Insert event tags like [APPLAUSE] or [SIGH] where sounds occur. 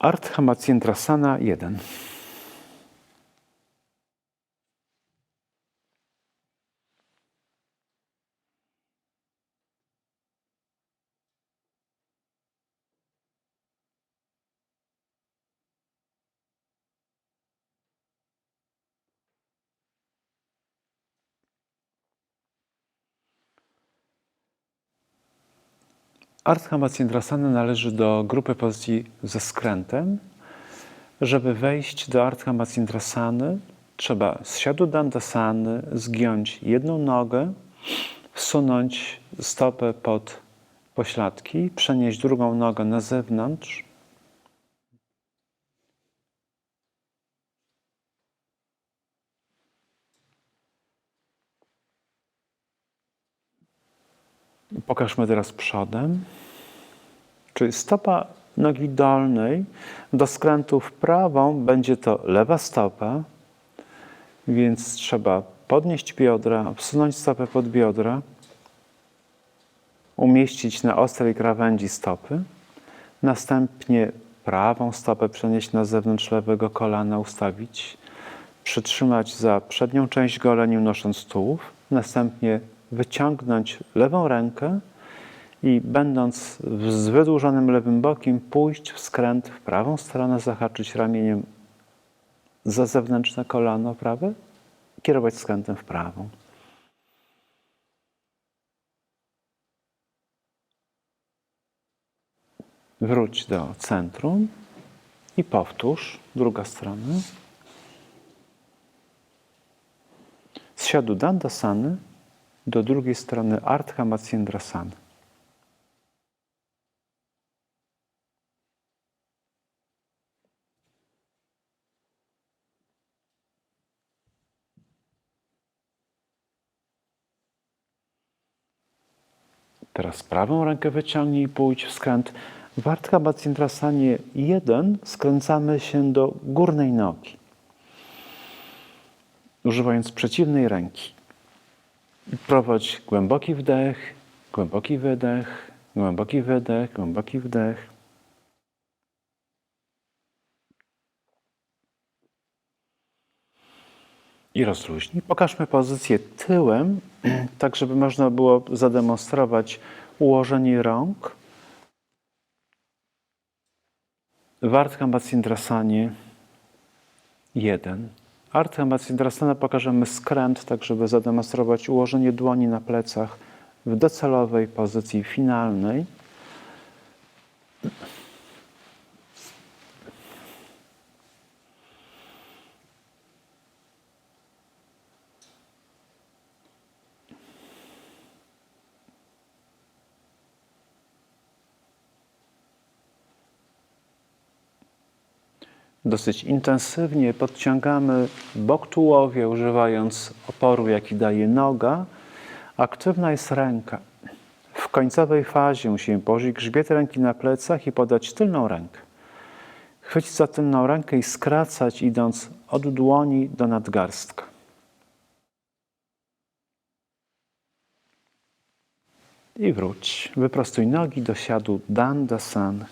Ardha Matsyendrasana 1. Ardha Matsyendrasana należy do grupy pozycji ze skrętem. Żeby wejść do Ardha Matsyendrasany, trzeba z siadu Dandasany zgiąć jedną nogę, wsunąć stopę pod pośladki, przenieść drugą nogę na zewnątrz, Pokażmy teraz przodem. Czyli stopa nogi dolnej do skrętu w prawą będzie to lewa stopa, więc trzeba podnieść biodra, wsunąć stopę pod biodra, umieścić na ostrej krawędzi stopy, następnie prawą stopę przenieść na zewnątrz lewego kolana, ustawić, przytrzymać za przednią część goleni, unosząc tułów, następnie wyciągnąć lewą rękę i będąc z wydłużonym lewym bokiem, pójść w skręt w prawą stronę, zahaczyć ramieniem za zewnętrzne kolano prawe, kierować skrętem w prawą. Wróć do centrum i powtórz druga strona. Z siadu Dandasany do drugiej strony Ardha Matsyendrasana. Teraz prawą rękę wyciągnij i pójdź w skręt. W Ardha Matsyendrasanie 1 skręcamy się do górnej nogi, używając przeciwnej ręki. Prowadź głęboki wdech, głęboki wydech, głęboki wydech, głęboki wdech. I rozluźnij. Pokażmy pozycję tyłem, [CLEARS THROAT] tak żeby można było zademonstrować ułożenie rąk. W Ardha Matsyendrasanie 1. Ardha Matsyendrasana pokażemy skręt, tak żeby zademonstrować ułożenie dłoni na plecach w docelowej pozycji finalnej. Dosyć intensywnie podciągamy bok tułowia, używając oporu, jaki daje noga. Aktywna jest ręka. W końcowej fazie musimy położyć grzbiet ręki na plecach i podać tylną rękę. Chwycić za tylną rękę i skracać, idąc od dłoni do nadgarstka. I wróć. Wyprostuj nogi do siadu Dandasana.